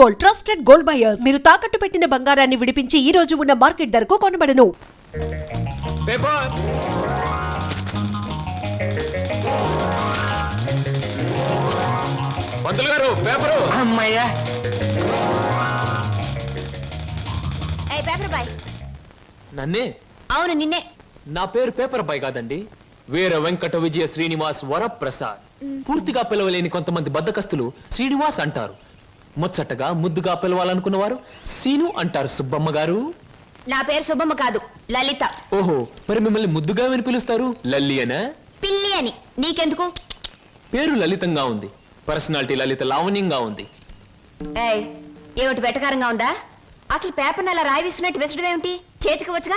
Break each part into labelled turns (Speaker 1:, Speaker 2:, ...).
Speaker 1: Gold trusted gold buyers మీరు తాకట్టు పెట్టిన బంగారాన్ని విడిపించి ఈ రోజు ఉన్న మార్కెట్ ధరకు కొనబడను.
Speaker 2: అమ్మయ్యా.
Speaker 3: Paper boy.
Speaker 4: నన్నే?
Speaker 3: అవును నిన్నే.
Speaker 4: నా పేరు పేపర్ బాయ్ కాదండి. వీర వెంకట విజయ శ్రీనివాస్ వరప్రసాద్. పూర్తిగా పిలవలేని కొంతమంది బద్దకస్తులు శ్రీనివాస్ అంటారు. ముచ్చటగా ముద్దుగా పిలవాలనుకున్న వారు సీను అంటారు సుబ్బమ్మ గారు.
Speaker 3: నా పేరు శుభమ్మ కాదు లలిత.
Speaker 4: ఓహో మరి మిమ్మల్ని ముద్దుగా విని పిలుస్తారు? లల్లి అనా?
Speaker 3: పిల్లి అని. నీకెందుకు?
Speaker 4: పేరు లలితంగా ఉంది. పర్సనాలిటీ లలిత లావణ్యంగా ఉంది.
Speaker 3: ఏయ్ ఏమిటి వెటకారంగా ఉందా? అసలు పేపర్ అలా రాయి విసినట్టు విసడం ఏమిటి? చేతికి వచ్చుగా?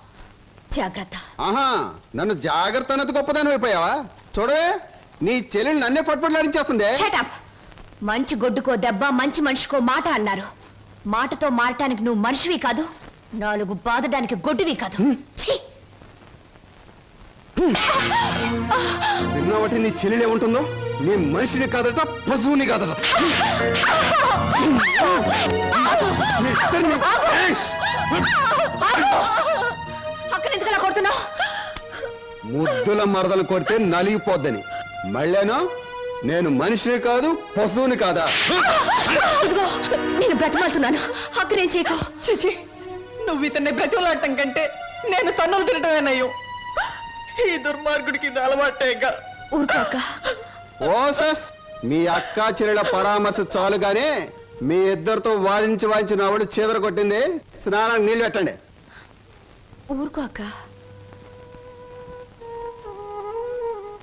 Speaker 3: జాగ్రత్త.
Speaker 5: ఆహా నన్ను జాగ్రత్త అన్నది గొప్పదాని అయిపోయావా? చూడవే నీ చెల్లెలు నన్నే పట్టుపట్లాడించేస్తుంది
Speaker 3: షటప్ మంచి గొడ్డుకో దెబ్బ మంచి మనిషికో మాట అన్నారు. మాటతో మారటానికి నువ్వు మనిషివి కాదు నాలుగు బాదడానికి గొడ్డువి కాదు. ఛీ!
Speaker 5: విన్నావటి నీ చెల్లెలు ఏముంటుందో? నీ మనిషిని కాదట పశువుని కాదట. మీ ఇద్దరిని- ఏయ్!
Speaker 3: అక్కడ ఎందుకు అలా కొడుతున్నావు?
Speaker 5: ముద్దుల మరదలు కొడితే నలిగిపోద్దని. మళ్ళేనో నేను మనిషిని కాదు పశువుని కాదా?
Speaker 3: ఇదిగో నేను బ్రతిమాలుతున్నాను. అక్కడేం చేయకు?
Speaker 6: చిచి నువ్వు ఇతన్ని బ్రతిమలాడటం కంటే నేను తన్నులు తినటమేనయ్యో. ఈ దుర్మార్గుడికి ఇది అలవాటేగా.
Speaker 3: ఊరుకోక
Speaker 5: ఓసస్ మీ అక్కా చెల్లెల పరామర్శ చాలుగానే మీ ఇద్దరితో వాదించి వాదించి నా వాళ్ళు చీదర కొట్టింది. స్నానానికి నీళ్ళు పెట్టండి.
Speaker 3: ఊరుకోక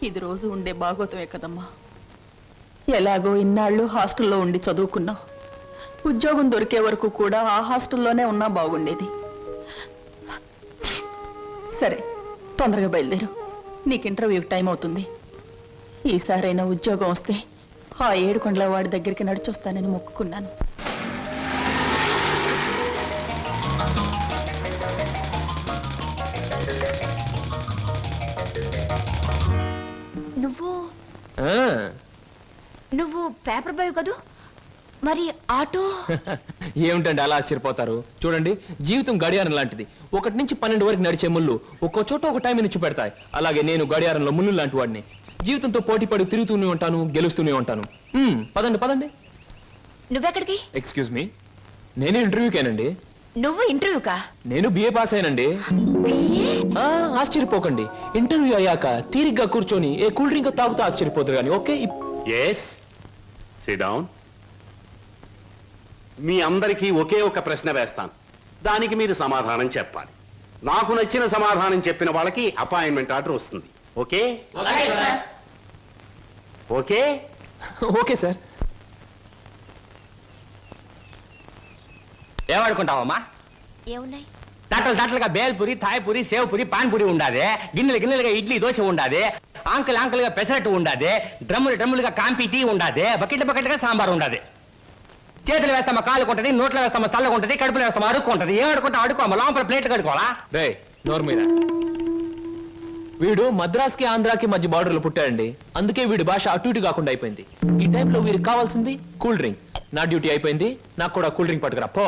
Speaker 6: ఇది రోజు ఉండే బాగోతమే కదమ్మా. ఎలాగో ఇన్నాళ్ళు హాస్టల్లో ఉండి చదువుకున్నావు. ఉద్యోగం దొరికే వరకు కూడా ఆ హాస్టల్లోనే ఉన్నా బాగుండేది. సరే తొందరగా బయలుదేరు. నీకు ఇంటర్వ్యూకి టైం అవుతుంది. ఈసారైనా ఉద్యోగం వస్తే ఆ ఏడుకొండల వాడి దగ్గరికి నడిచొస్తానని మొక్కుకున్నాను.
Speaker 3: పేపర్ బాయ్ కదూ? మరి ఆటో?
Speaker 4: ఏమిటండి అలా ఆశ్చర్యపోతారు? చూడండి జీవితం గడియారం లాంటిది. ఒకటి నుంచి పన్నెండు వరకు నడిచే ముళ్ళు ఒక్కో చోట ఒక టైం నుంచి పెడతాయి. అలాగే నేను గడియారంలో ముళ్ళు లాంటి వాడిని. జీవితంతో పోటీ పడి తిరుగుతూనే ఉంటాను గెలుస్తూనే ఉంటాను. మ్మ్, పదండి పదండి.
Speaker 3: నువ్వెక్కడికి?
Speaker 4: ఎక్స్క్యూజ్ మీ నేను ఇంటర్వ్యూకేనండి.
Speaker 3: నువ్వు ఇంటర్వ్యూకా?
Speaker 4: నేను బిఏ పాస్ అయినండి. ఆ, ఆశ్చర్యపోకండి. ఇంటర్వ్యూ అయ్యాక తీరిగ్గా కూర్చొని ఏ కూల్ డ్రింక్ తాగుతూ ఆశ్చర్యపోతారు కానీ ఓకే?
Speaker 7: ఎస్ సిడౌన్ మీ అందరికీ ఒకే ఒక ప్రశ్న వేస్తాను. దానికి మీరు సమాధానం చెప్పాలి. నాకు నచ్చిన సమాధానం చెప్పిన వాళ్ళకి అపాయింట్మెంట్ ఆర్డర్ వస్తుంది. ఓకే? Okay
Speaker 4: okay? సార్.
Speaker 2: ఏమనుకుంటావమ్మా
Speaker 3: ఏమున్నాయి?
Speaker 2: తట్టలు తట్టలుగా బేల్పూరి థాయ్పూరి సేవ్పూరి పాన్పూరి ఉండాది. గిన్నెలు గిన్నెలుగా ఇడ్లీ దోశ ఉండాది. ఆంకలు ఆంకలుగా పెసరట్టు ఉండాది డ్రమ్ములు డ్రమ్ములుగా కాంపి టీ ఉండాది బకెట్ బకెట్గా సాంబార్ ఉండాది. చేతులు వేస్తామా కాలు కొంటది నోట్లో వేస్తామా చల్లగా ఉంటది కడుపులో వేస్తామా అడుక్కుంటది ఏం అడుకుంటా అడుకోమా లోపల ప్లేట్ కడుకోవాలా
Speaker 4: రే నోరు మీద. వీడు మద్రాస్కి ఆంధ్రాకి మధ్య బార్డర్లో పుట్టాడండి. అందుకే వీడి భాష అటు ఇటు కాకుండా అయిపోయింది. ఈ టైంలో వీరికి కావాల్సింది కూల్ డ్రింక్. నా డ్యూటీ అయిపోయింది. నాకు కూడా కూల్ డ్రింక్ పట్టుకురా పో.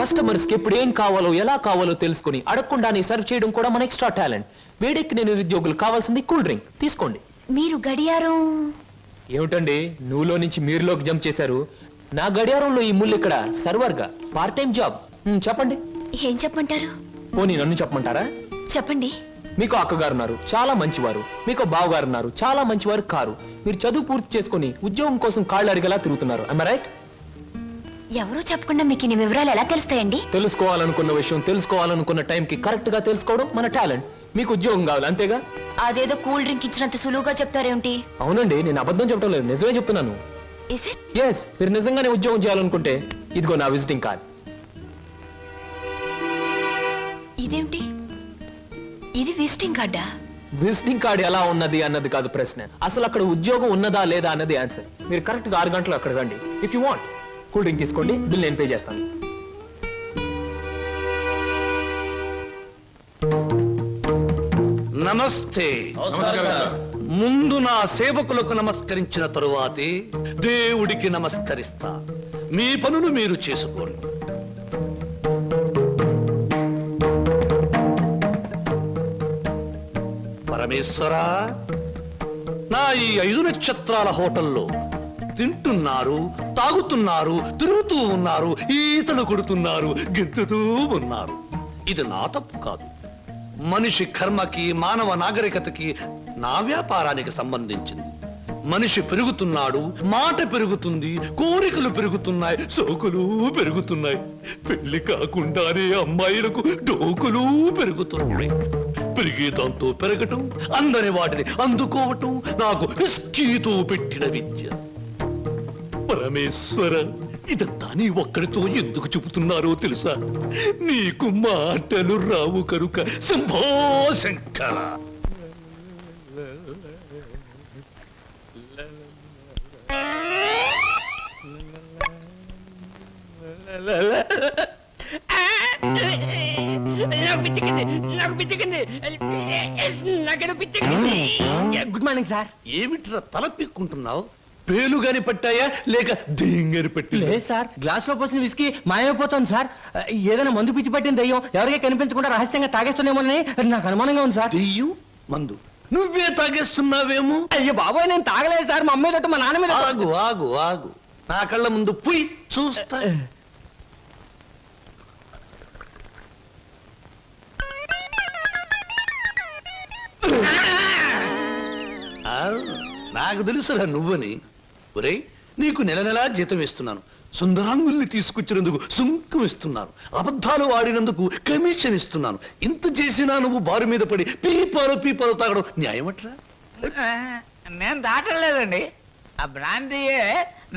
Speaker 4: కస్టమర్స్కి ఎప్పుడు ఏం కావాలో ఎలా కావాలో తెలుసుకుని అడగకుండానే సర్వ్ చేయడం కూడా మన ఎక్స్ట్రా టాలెంట్ వీడికి నేను నిరుద్యోగులు కావాల్సింది కూల్ డ్రింక్ తీసుకోండి.
Speaker 3: మీరు గడియారం.
Speaker 4: ఏమిటండి? నువ్వులో నుంచి మీరులోకి జంప్ చేశారు. నా గడియారంలో ఈ ముళ్ళు ఇక్కడ సర్వర్గా? పార్ట్ టైం జాబ్ చెప్పండి.
Speaker 8: ఏం చెప్పమంటారు?
Speaker 4: పోనీ నన్ను చెప్పమంటారా?
Speaker 8: చెప్పండి.
Speaker 4: మీకు అక్కగారు ఉన్నారు చాలా మంచివారు. మీకు బావగారు ఉన్నారు చాలా మంచివారు కారు. మీరు చదువు పూర్తి చేసుకొని ఉద్యోగం కోసం కాళ్ళు అడిగేలా తిరుగుతున్నారు. రైట్
Speaker 8: ఎవరూ చెప్పకుండా మీకు ఇన్ని వివరాలు ఎలా తెలుస్తాయండి?
Speaker 4: తెలుసుకోవాలనుకున్న విషయం తెలుసుకోవాలనుకున్న టైంకి కరెక్ట్గా తెలుసుకోవడం మన టాలెంట్. మీకు ఉద్యోగం కావాలి అంతేగా?
Speaker 8: అదేదో కూల్ డ్రింక్ ఇచ్చినంత సులువుగా చెప్తారేమిటి?
Speaker 4: అవునండి నేను అబద్ధం చెప్పడం లేదు నిజమే చెప్తున్నాను.
Speaker 8: ఇస్ ఇట్
Speaker 4: ఎస్ మీరు నిజంగానే ఉద్యోగం చేయాలనుకుంటే ఇదిగో నా విజిటింగ్ కార్డ్.
Speaker 8: ఇదేమిటి? ఇది విజిటింగ్ కార్డా?
Speaker 4: విజిటింగ్ కార్డ్ ఎలా ఉన్నది అన్నది కాదు ప్రశ్న. అసలు అక్కడ ఉద్యోగం ఉన్నదా లేదా అన్నది ఆన్సర్. మీరు కరెక్ట్గా ఆరు గంటలు అక్కడ రండి if you want. Cool drink తీసుకోండి బిల్ నేను పే చేస్తాను.
Speaker 9: నమస్తే. ముందు నా సేవకులకు నమస్కరించిన తరువాతే దేవుడికి నమస్కరిస్తా. మీ పనులు మీరు చేసుకోండి. పరమేశ్వరా నా ఈ ఐదు నక్షత్రాల హోటల్లో తింటున్నారు తాగుతున్నారు తిరుగుతూ ఉన్నారు ఈతలు కొడుతున్నారు గెంతుతూ ఉన్నారు. ఇది నా తప్పు కాదు. మనిషి కర్మకి మానవ నాగరికతకి నా వ్యాపారానికి సంబంధించింది. మనిషి పెరుగుతున్నాడు మాట పెరుగుతుంది కోరికలు పెరుగుతున్నాయి సోకులు పెరుగుతున్నాయి. పెళ్ళి కాకుండానే అమ్మాయిలకు డోకులు పెరుగుతున్నాయి. పెరిగే దాంతో పెరగటం అందని వాటిని అందుకోవటం నాకు విస్కీతో పెట్టిన విద్య. పరమేశ్వర ఇదంతా నీ ఒక్కడితో ఎందుకు చెబుతున్నారో తెలుసా? నీకు మాటలు రావు కనుక శంభో శంకర.
Speaker 2: నాకు పిచ్చెక్కింది నాకు పిచ్చెక్కింది నాకేదో పిచ్చెక్కింది. Good morning sir.
Speaker 9: ఏమిట్రా తల పిక్కుంటున్నావు? పేలుగాని పట్టాయా? లేక దీంగని పట్టి
Speaker 2: లేదు సార్. గ్లాస్లో పోసిన విసికి మాయమైపోతుంది సార్. ఏదైనా మందు పిచ్చి పట్టిన దయ్యం ఎవరికీ కనిపించకుండా రహస్యంగా తాగేస్తున్నామోనని నాకు అనుమానంగా ఉంది సార్.
Speaker 9: దెయ్యం? మందు. నువ్వే తాగేస్తున్నావేమో?
Speaker 2: అయ్యో బాబోయ్ నేను తాగలేదు సార్. మా అమ్మాయి మా నాన్న మీద
Speaker 9: ఆగు ఆగు ఆగు. నా కళ్ళ ముందు పుయ్ చూస్తా. నాకు తెలుసురా నువ్వని. ఒరే నీకు నెల నెలా జీతం ఇస్తున్నాను. సుందరాంగుల్ని తీసుకొచ్చినందుకు సుంకం ఇస్తున్నాను. అబద్ధాలు ఆడినందుకు కమిషన్ ఇస్తున్నాను. ఇంత చేసినా నువ్వు బారు మీద పడి పీపాలు పీపాలు తాగడం న్యాయమట్రా?
Speaker 10: నేను దాటలేదండి. ఆ బ్రాంతియే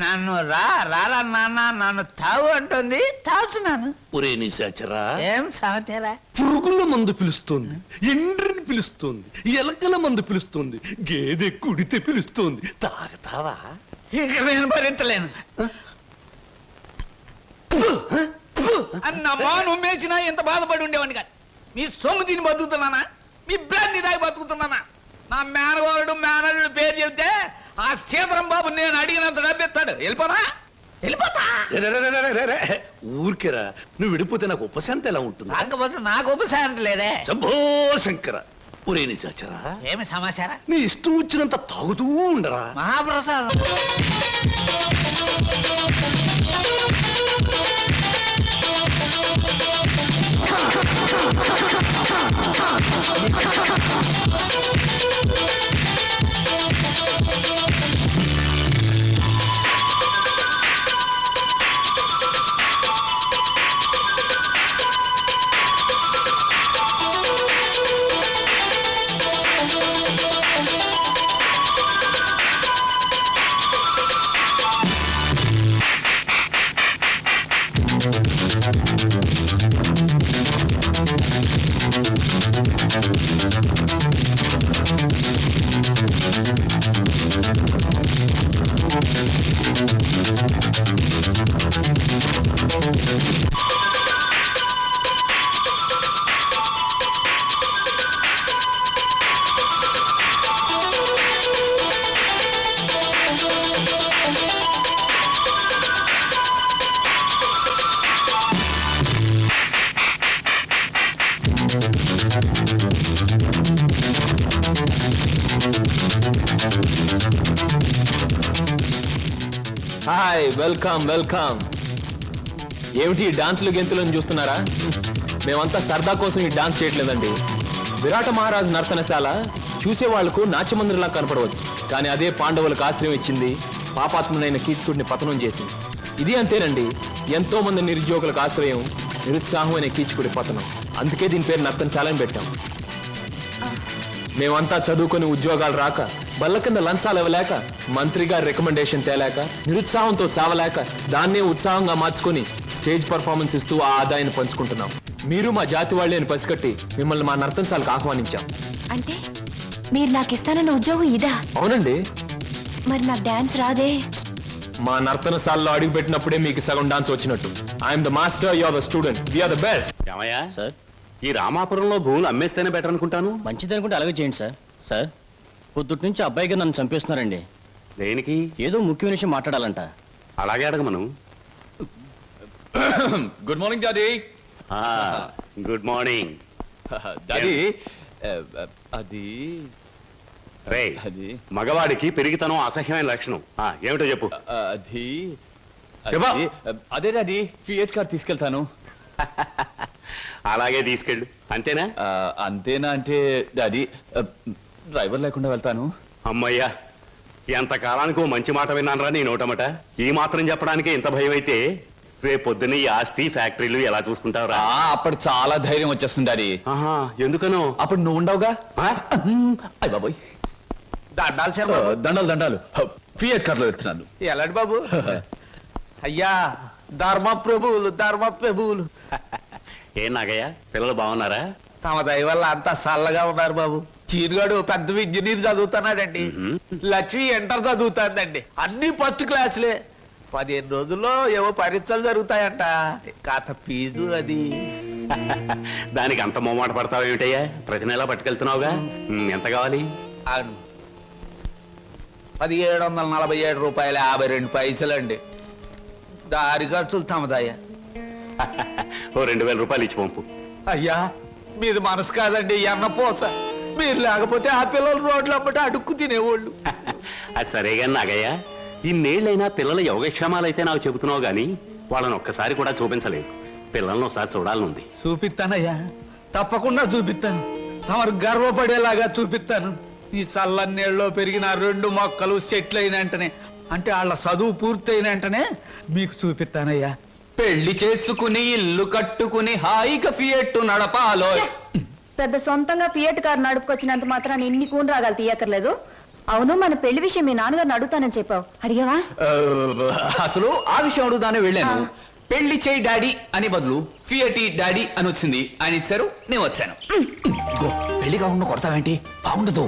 Speaker 10: నన్ను రా రారా నాన్న నన్ను తాగు అంటుంది తాగుతున్నాను.
Speaker 9: ఒరే నిశాచరా
Speaker 10: ఏం సమతేరా
Speaker 9: పురుగుల మందు పిలుస్తోంది ఎండ్రిని పిలుస్తోంది ఎలకల మందు పిలుస్తోంది గేదె కుడితే పిలుస్తోంది. తాగతావా
Speaker 10: ఇక నేను భరించలేను. అన్నమ్మా నువ్వేసినా ఎంత బాధపడి ఉండేవాడిని కాదు. మీ సొమ్ము తిని బతుకుతున్నానా? మీ బ్రాంతి దాగి బతుకుతున్నానా? నా మేనగోరుడు మేనల్లుడు పేరు చెబితే ఆ సీతరం బాబు నేను అడిగినంత డబ్బు వెళ్ళిపోరా వెళ్ళిపోతా.
Speaker 9: ఊరికెరా. నువ్వు విడిపోతే నాకు ఉపశాంతి ఎలా ఉంటుంది?
Speaker 10: కాకపోతే నాకు ఉపశాంతి లేదే.
Speaker 9: చంభో శంకర. ఒరే నిశాచరా.
Speaker 10: ఏమి సమాచారం?
Speaker 9: నీ ఇష్టం వచ్చినంత తాగుతూ ఉండరా.
Speaker 10: మహాప్రసాదం.
Speaker 4: Ha ha ha ha ha ha ha ha ha ha hi welcome welcome. ఏమిటి డాన్స్లు డాన్సులు గెంతులను చూస్తున్నారా? మేమంతా సరదా కోసం ఈ డాన్స్ చేయట్లేదండి. విరాట మహారాజు నర్తనశాల చూసే వాళ్ళకు నాట్యమందిరంలా కనపడవచ్చు. కానీ అదే పాండవులకు ఆశ్రయం ఇచ్చింది పాపాత్మునైన కీచకుడిని పతనం చేసింది. ఇది అంతేనండి ఎంతో మంది నిరుద్యోగులకు ఆశ్రయం నిరుత్సాహం అనే కీచకుడి పతనం. అందుకే దీని పేరు నర్తనశాలని పెట్టాం. మేమంతా చదువుకొని ఉద్యోగాలు రాక బల్ల కింద లంచాలు ఇవ్వలేక మంత్రి గారి రికమెండేషన్ తేలేక నిరుత్సాహంతో చావలేక దాన్నే ఉత్సాహంగా మార్చుకొని స్టేజ్ పర్ఫార్మెన్స్ ఇస్తూ ఆ ఆదాయాన్ని పంచుకుంటున్నాం. మీరు మా జాతి వాళ్ళే అని పసిగట్టి మిమ్మల్ని మా నర్తనశాలకు ఆహ్వానించాం.
Speaker 8: అంటే మీరు నాకు ఇస్తానన్న ఉద్యోగం ఇదా?
Speaker 4: అవునండి.
Speaker 8: మరి నాకు డాన్స్ రాదే.
Speaker 4: మా నర్తనశాలలో అడుగు పెట్టినప్పుడే మీకు సగం డాన్స్ వచ్చినట్టు. I'm the master you are the student we are the best
Speaker 7: ఏమయ్యా
Speaker 2: సార్.
Speaker 7: ఈ రామాపురంలో భూములు అమ్మేస్తేనే బెటర్ అనుకుంటాను.
Speaker 2: మంచిది అనుకుంటే అలాగే చేయండి సార్. సార్ పొద్దుటి నుంచి అబ్బాయిగా నన్ను చంపేస్తున్నారండి.
Speaker 7: దేనికి?
Speaker 2: ఏదో ముఖ్యమైన విషయం మాట్లాడాలంట.
Speaker 7: అలాగే అడగమను.
Speaker 4: Good morning daddy
Speaker 7: good morning
Speaker 4: daddy అది
Speaker 7: రే
Speaker 4: అది.
Speaker 7: మగవాడికి పెరిగితనం అసహ్యమైన లక్షణం. ఆ, ఏమిటో చెప్పు.
Speaker 4: అది
Speaker 7: చెప్పా.
Speaker 4: అది- అదే డాడీ ఫియట్ కార్ తీసుకెళ్తాను.
Speaker 7: అలాగే తీసుకెళ్ళు. అంతేనా?
Speaker 4: ఆ, అంతేనా అంటే డాడీ డ్రైవర్ లేకుండా వెళ్తాను.
Speaker 7: అమ్మయ్యా ఎంత కాలానికి ఓ మంచి మాట విన్నానరా నీ నోటమట ఈ మాత్రం చెప్పడానికి ఇంత భయం అయితే రేపు పొద్దున్న ఈ ఆస్తి ఫ్యాక్టరీలు ఎలా చూసుకుంటావురా?
Speaker 4: ఆ, అప్పుడు చాలా ధైర్యం వచ్చేస్తుంది డాడీ.
Speaker 7: ఆహా ఎందుకనో?
Speaker 4: అప్పుడు నువ్వు ఉండవుగా?
Speaker 7: ఆ?
Speaker 4: అయ్య బాబోయ్.
Speaker 10: దండాలు
Speaker 4: ఆ, దండాలు దండాలు. ఫియట్ కార్లో వెళ్తున్నాను.
Speaker 10: ఎలాంటి బాబు? అయ్యా ధర్మ ప్రభువులు ధర్మ ప్రభువులు.
Speaker 7: ఏం నాగయ్య పిల్లలు బాగున్నారా?
Speaker 10: తమ దయ వల్ల అంతా చల్లగా ఉన్నారు బాబు. చీరుగాడు పెద్ద ఇంజనీర్ చదువుతున్నాడండి. లక్ష్మి ఇంటర్ చదువుతాందండి. అన్ని ఫస్ట్ క్లాసులే. పదిహేను రోజుల్లో ఏవో పరీక్షలు జరుగుతాయంట. కాత ఫీజు అది.
Speaker 7: దానికి అంత మొమ్మాట పడతావు ఏమిటయ్యా? ప్రతి నెల పట్టుకెళ్తున్నావుగా? ఉమ్, ఎంత కావాలి?
Speaker 10: అవును. పదిహేడు వందల నలభై ఏడు రూపాయల యాభై రెండు పైసలండి. దారి ఖర్చులు తమదయ్యా.
Speaker 7: ఓ రెండు వేల రూపాయలు ఇచ్చి పంపు.
Speaker 10: అయ్యా మీది మనసు కాదండి ఎన్న పోస మీరు లేకపోతే ఆ పిల్లలు రోడ్లు అమ్మట అడుక్కు తినేవాళ్ళు.
Speaker 7: అది సరేగా నాగయ్య ఇన్నేళ్ళైనా పిల్లల యోగక్షేమాలైతే నాకు చెబుతున్నావు గాని వాళ్ళని ఒక్కసారి కూడా చూపించలేదు. పిల్లల్ని ఒకసారి చూడాలనుంది.
Speaker 10: చూపిస్తానయ్యా తప్పకుండా చూపిస్తాను తమరు గర్వపడేలాగా చూపిస్తాను ఈ చల్లన్నేళ్ళలో పెరిగిన రెండు మొక్కలు సెట్లు అయిన వెంటనే అంటే వాళ్ళ చదువు పూర్తయిన వెంటనే మీకు చూపిస్తానయ్యా
Speaker 4: పెళ్ళి చేసుకుని ఇల్లు కట్టుకుని హాయిగా ఫియట్ నడపాలో
Speaker 8: పెద్ద సొంతంగా ఫియట్ కార్ నడుపుకొచ్చినంత మాత్రాన్ని ఇన్ని కూని రాగాలు తీయక్కర్లేదు. అవును మన పెళ్ళి విషయం మీ నాన్నగారిని అడుగుతానని చెప్పావు. అడిగావా?
Speaker 4: అసలు ఆ విషయం అడుగుదానే వెళ్ళాను. పెళ్ళి చేయి డాడీ అని బదులు ఫియటి డాడీ అని వచ్చింది. ఆయన ఇచ్చారు నేను వచ్చాను. ఇదిగో, పెళ్ళి కాకుండా కొడతావేంటి? బాగుండదు.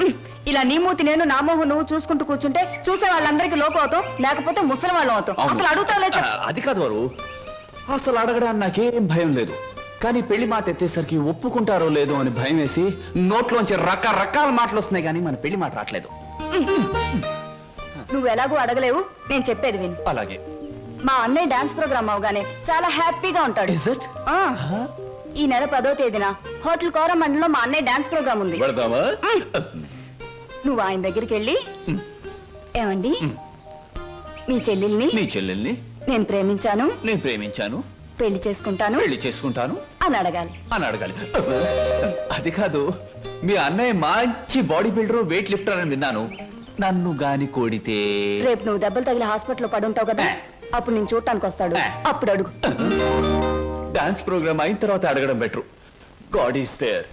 Speaker 8: ఇలా నీ మూతి నేను నా మొహం నువ్వు చూసుకుంటూ కూర్చుంటే చూసే వాళ్ళందరికీ లోపు అవుతాం లేకపోతే ముసలి వాళ్ళం అవుతాం. అసలు అడుగుతావులే
Speaker 4: అది కాదు వారు. అసలు అడగడానికి నాకేం భయం లేదు. కానీ పెళ్ళి మాట ఎత్తేసరికి ఒప్పుకుంటారో లేదో అని భయం వేసి నోట్లోంచి రకరకాల మాటలు వస్తున్నాయి కానీ మన పెళ్ళి మాట రావట్లేదు
Speaker 8: నువ్వు ఎలాగో అడగలేవు నేను చెప్పేది విను.
Speaker 4: అలాగే.
Speaker 8: మా అన్నయ్య డాన్స్ ప్రోగ్రామ్ అవగానే చాలా హ్యాపీగా ఉంటాడు? ఆ, ఈ నెల పదో తేదీన హోటల్ కోరమండలో మా అన్నయ్య డాన్స్ ప్రోగ్రామ్ ఉంది. నువ్వు ఆయన దగ్గరికి వెళ్ళి ఏమండి? మీ చెల్లెల్ని
Speaker 4: నీ చెల్లెల్ని?
Speaker 8: నేను ప్రేమించాను.
Speaker 4: నేను ప్రేమించాను.
Speaker 8: పెళ్ళి చేసుకుంటాను
Speaker 4: పెళ్ళి చేసుకుంటాను?
Speaker 8: అని అడగాలి.
Speaker 4: అని అడగాలి. అది కాదు మీ అన్నయ్య మంచి బాడీ బిల్డర్ వెయిట్ లిఫ్టర్ అని విన్నాను. నన్ను గాని కోడితే?
Speaker 8: రేపు నువ్వు దెబ్బలు తగిలి హాస్పిటల్లో పడుంటావు కదా? అప్పుడు నేను చూడటానికి వస్తాడు. అప్పుడు అడుగు.
Speaker 4: డాన్స్ ప్రోగ్రామ్ అయిన తర్వాత అడగడం better God is there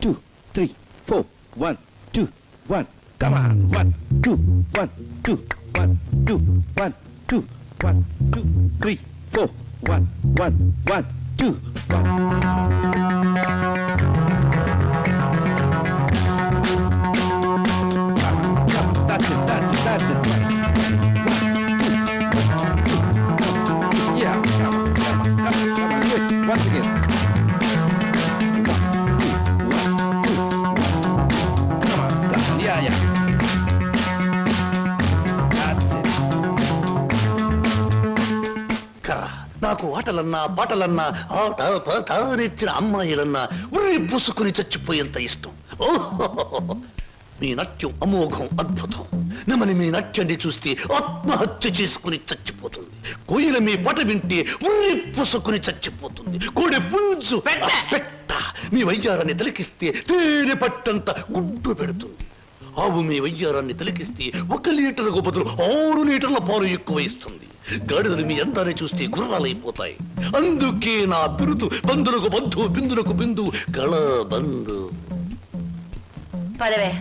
Speaker 11: two, three, four. One, two, one. Come on. One, two, one, two, one, two, one, two, one, two, three, four. One, one, one, two, one. That's it, that's it, that's it. Yeah, come on, come on, come on, come on. Once again.
Speaker 9: నాకు ఆటలన్నా పాటలన్నా ఆట అమ్మాయిలన్నా ఉర్రి పూసుకుని చచ్చిపోయేంత ఇష్టం. ఓహో మీ నాట్యం అమోఘం అద్భుతం. నెమలి మీ నాట్యాన్ని చూస్తే ఆత్మహత్య చేసుకుని చచ్చిపోతుంది. కోయిల మీ పట వింటే ఉర్రి పుసుకుని చచ్చిపోతుంది. కోడి పుంజు పెట్ట! మీ వయ్యారాన్ని తిలకిస్తే తేనె పట్టంత గుడ్డు పెడుతుంది. ఆవు మీ వయ్యారాన్ని తిలకిస్తే ఒక లీటర్కు బదులు ఆరు లీటర్ల పాలు ఎక్కువ ఇస్తుంది. గాడిదలు మీ అందాన్ని చూస్తే గుర్రాలైపోతాయి. అందుకే నా బిరుదు బంధులకు బంధు బిందులకు బిందు గళ బంధు
Speaker 8: పదవే.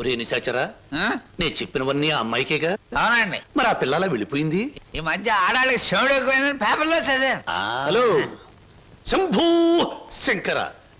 Speaker 9: ఒరే నిశాచరా
Speaker 10: ఆ?
Speaker 9: నేను చెప్పినవన్నీ ఆ అమ్మాయికేగా?
Speaker 10: అవునండి.
Speaker 9: మరి ఆ పిల్లలా వెళ్ళిపోయింది?
Speaker 10: ఈ మధ్య ఆడాళ్ళకి శివుడు ఎక్కువైందని పేపర్లో చదివాను.
Speaker 4: హలో.
Speaker 9: శంభూ శంకర.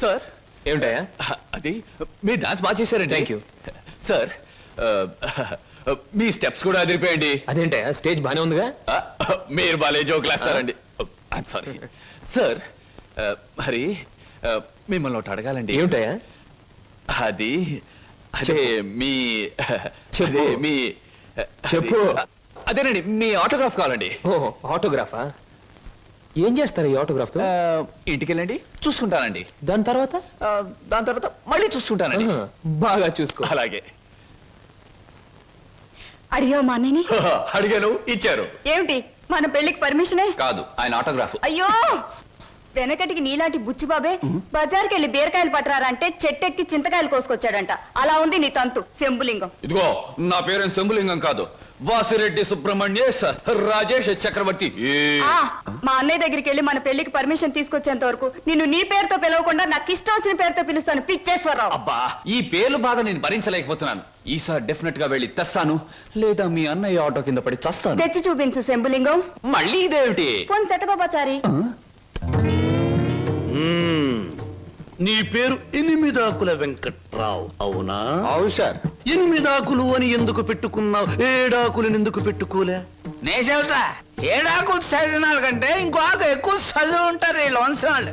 Speaker 4: sir. ఏమిటయా
Speaker 12: అది మీరు డాన్స్ బాగా చేశారండి.
Speaker 4: థ్యాంక్ యూ
Speaker 12: సార్ మీ స్టెప్స్ కూడా అదిరిపోయండి
Speaker 4: అదేంటయా స్టేజ్ బానే ఉందిగా?
Speaker 12: మీరు బాలే జోకులు వేస్తారండి ఐఎమ్ సారీ సార్ మరి మిమ్మల్ని ఒకటి అడగాలండి.
Speaker 4: ఏమిటయా
Speaker 12: అది అదే మీ. అదే మీ
Speaker 4: చెప్పు.
Speaker 12: అది- అదేనండి మీ ఆటోగ్రాఫ్ కావాలండి.
Speaker 4: ఓ ఆటోగ్రాఫా? ఏం చేస్తారు ఈ ఆటోగ్రాఫ్తో
Speaker 12: ఆ, ఇంటికెళ్ళండి చూసుకుంటానండి.
Speaker 4: దాని తర్వాత?
Speaker 12: ఆ, దాని తర్వాత మళ్ళీ చూసుకుంటానండి.
Speaker 4: ఆహా, బాగా చూసుకో.
Speaker 12: అలాగే.
Speaker 8: అడిగావు మా అన్నయ్యని?
Speaker 12: అడిగాను ఇచ్చారు.
Speaker 8: ఏమిటి? మన పెళ్ళికి పర్మిషనే?
Speaker 12: కాదు ఆయన ఆటోగ్రాఫ్
Speaker 8: అయ్యో! వెనకటికి నీలాంటి బుచ్చిబాబే బజార్కి వెళ్ళి బీరకాయలు పట్టరారంటే చెట్టెక్కి చింతకాయలు కోసుకొచ్చాడంట. అలా ఉంది నీ తంతు శంభులింగం.
Speaker 12: ఇదిగో నా పేరు శంభులింగం కాదు. వాసిరెడ్డి సుబ్రహ్మణ్యేశ్ రాజేష్ చక్రవర్తి.
Speaker 8: మా అన్నయ్య దగ్గరికి వెళ్ళి మన పెళ్ళికి పర్మిషన్ తీసుకొచ్చేంత వరకు నిన్ను నీ పేరుతో పిలవకుండా నాకు ఇష్టం వచ్చిన పేరుతో పిలుస్తాను పిచ్చేశ్వరరావు.
Speaker 12: అబ్బా ఈ పేర్లు బాధ నేను భరించలేకపోతున్నాను. ఈసారి డెఫినెట్గా వెళ్ళి తెస్తాను లేదా మీ అన్నయ్య ఆటో కింద పడి చస్తాను.
Speaker 8: తెచ్చి చూపించు శంభులింగం.
Speaker 12: మళ్ళీ ఇదేమిటి?
Speaker 8: పోని సెటగోపచారి.
Speaker 9: నీ పేరు ఎనిమిదాకుల వెంకట్రావు అవునా?
Speaker 5: అవును సార్.
Speaker 9: ఎనిమిదాకులు అని ఎందుకు పెట్టుకున్నావు? ఏడాకులను ఎందుకు పెట్టుకోలే?
Speaker 10: నే చెబుతా ఏడాకు చదివిన కంటే ఇంకో ఆకు ఎక్కువ చదివి ఉంటారు ఈ లోన్సం వాళ్ళు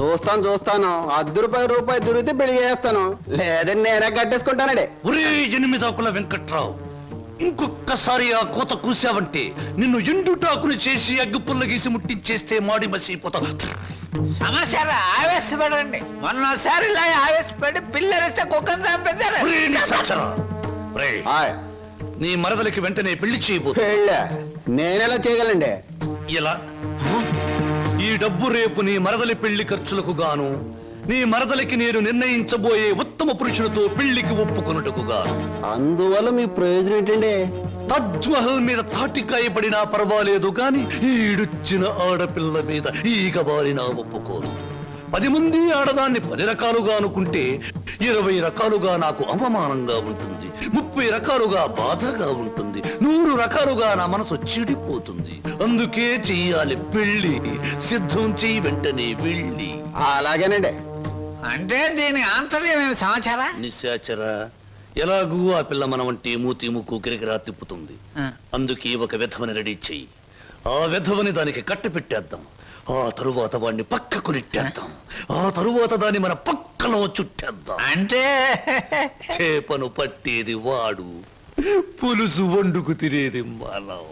Speaker 5: చూస్తాను చూస్తాను. అర్ధ రూపాయి రూపాయి దొరికితే పెళ్ళి చేస్తాను. లేదని నేనే కట్టేసుకుంటానండి.
Speaker 9: ఒరే ఎనిమిదాకుల వెంకట్రావు ఇంకొక్కసారి ఆ కోత కూసావంటే నిన్ను ఎండుటాకులు చేసి అగ్గిపుల్ల గీసి ముట్టించేస్తే మాడి మసిపోతావు
Speaker 10: సమస్య ఆవేశపడండి. మొన్నసారి ఇలా ఆవేశపడి పిల్లరిస్తే కుక్కను చంపేశారు.
Speaker 9: నీ మరదలకి వెంటనే పెళ్ళి చేయబో
Speaker 5: పెళ్ళా? నేనెలా చేయగలండి?
Speaker 9: ఇలా డబ్బు రేపు నీ మరదలి పెళ్ళి ఖర్చులకు గాను నీ మరదలికి నేను నిర్ణయించబోయే ఉత్తమ పురుషులతో పెళ్ళికి ఒప్పుకొనుటకు గాను.
Speaker 5: అందువల్ల మీ ప్రయోజనం ఏంటండి?
Speaker 9: తజ్ మహల్ మీద తాటికాయ పడినా పర్వాలేదు గాని ఈడుచ్చిన ఆడపిల్ల మీద ఈగ బారినా ఒప్పుకోను. పది మంది ఆడదాన్ని పది రకాలుగా అనుకుంటే ఇరవై రకాలుగా నాకు అవమానంగా ఉంటుంది ముప్పై రకాలుగా బాధగా ఉంటుంది నూరు రకాలుగా నా మనసు చెడిపోతుంది. అందుకే చెయ్యాలి పెళ్ళి సిద్ధం చెయ్యి వెంటనే వెళ్ళి.
Speaker 5: అలాగేనండి.
Speaker 10: అంటే దీని ఆంతర్యమైన సమాచారా?
Speaker 9: నిశాచర ఎలాగూ ఆ పిల్ల మన వంటి మూతి ముక్కు కిరికిరా తిప్పుతుంది. అందుకే ఒక విధవని రెడీ చెయ్యి. ఆ విధవని దానికి కట్టి పెట్టేద్దాం. ఆ తరువాత వాడిని పక్కకు నెట్టేద్దాం. ఆ తరువాత దాన్ని మన పక్కలో చుట్టేద్దాం.
Speaker 10: అంటే?
Speaker 9: చేపను పట్టేది వాడు పులుసు వండుకు తినేది మనం.